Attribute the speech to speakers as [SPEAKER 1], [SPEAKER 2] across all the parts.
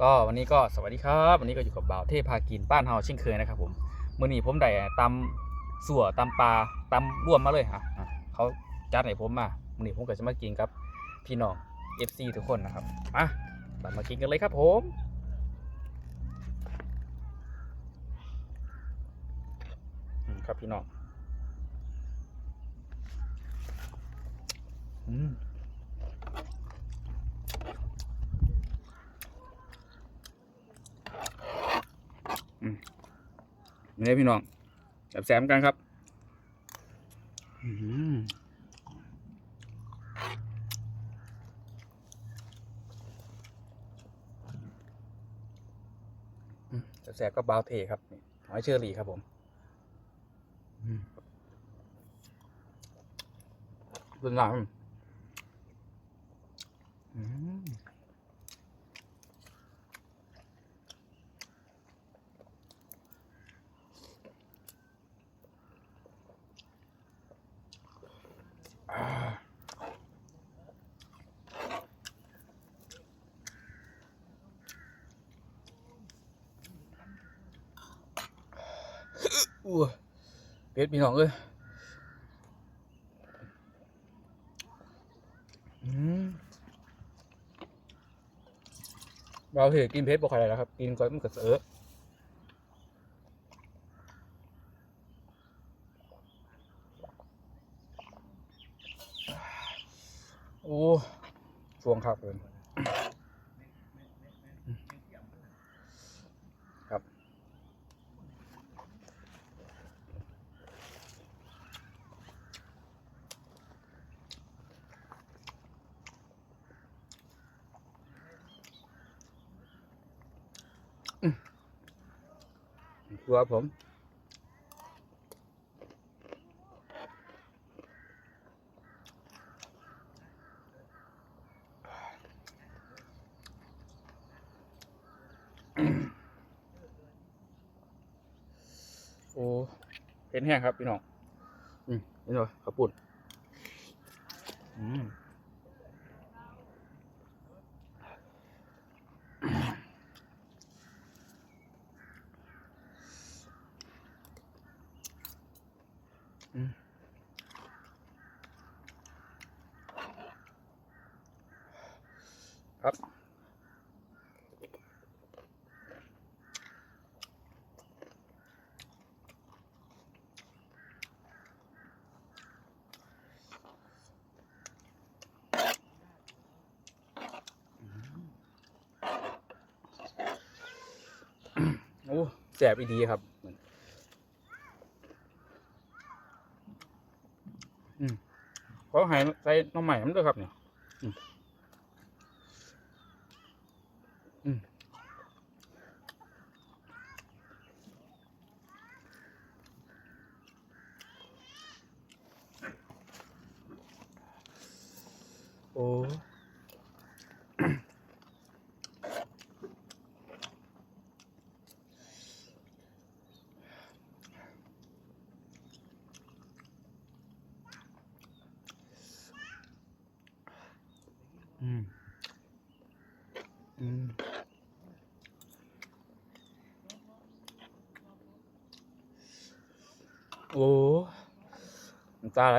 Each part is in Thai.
[SPEAKER 1] ก็วันนี้ก็สวัสดีครับ วันนี้ก็อยู่กับบ่าวเทพพากินบ้านเฮาเช่นเคยนะครับ ผมมื้อนี้ผมได้ตำสั่วตำปลาตำร่วมมาเลยฮะอะเขาจัดให้ผมมามื้อนี้ผมก็จะมากินกับ พี่น้อง FC ทุกคนนะครับมาเรามากินกันเลยครับผมอืมครับพี่น้องอืม นี่เลยพี่น้องแสบๆกันครับอื้อหืออืมแสบๆก็บาวเทครับนี่หอยเชอรี่ครับผมอืมส่วนหลังอืม อู้เป็ดพี่น้องเอ้ยอืมบาวเทกินเพชรบ่ค่อยได้แล้วครับ กินก่อนมันก็เสือ อ้ช่วงครับเลยครับอืมครัวผม โอ้เห็นแห้งครับพี่น้อง อืมเห็นเหรอข้าวปุ่น อืมอืมครับ โอ้แสบอีดีครับอืมขอใหายใส่น้องใหม่มันด้วยครับเนี่ยอืมอืมโอ้ อืม อืมโอ้น้ำตาไหล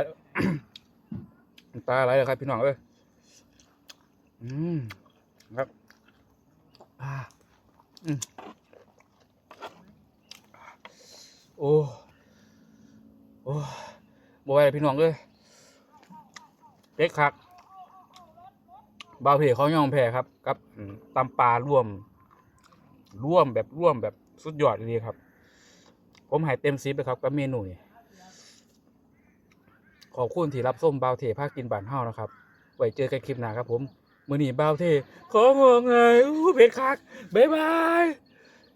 [SPEAKER 1] น้ำตาไหลเลยครับพี่น้องเอ้ยอืมครับอ่าอืมโอ้โอ้บไหวเลยพี่น้องเอ้ยเด็กคัก บาวเพเขายอมแพ้ครับกับตำปลาร่วม ร่วมแบบร่วมแบบสุดยอดเลยครับ ผมหายเต็มซิปเลยครับกับเมนูนี้ขอบคุณที่รับส้มบาวเทภาคกินบานเฮานะครับ ไว้เจอกันคลิปหน้าครับผม มือหนีบาวเท ของงไงอู้เพชรคัก บ๊ายบาย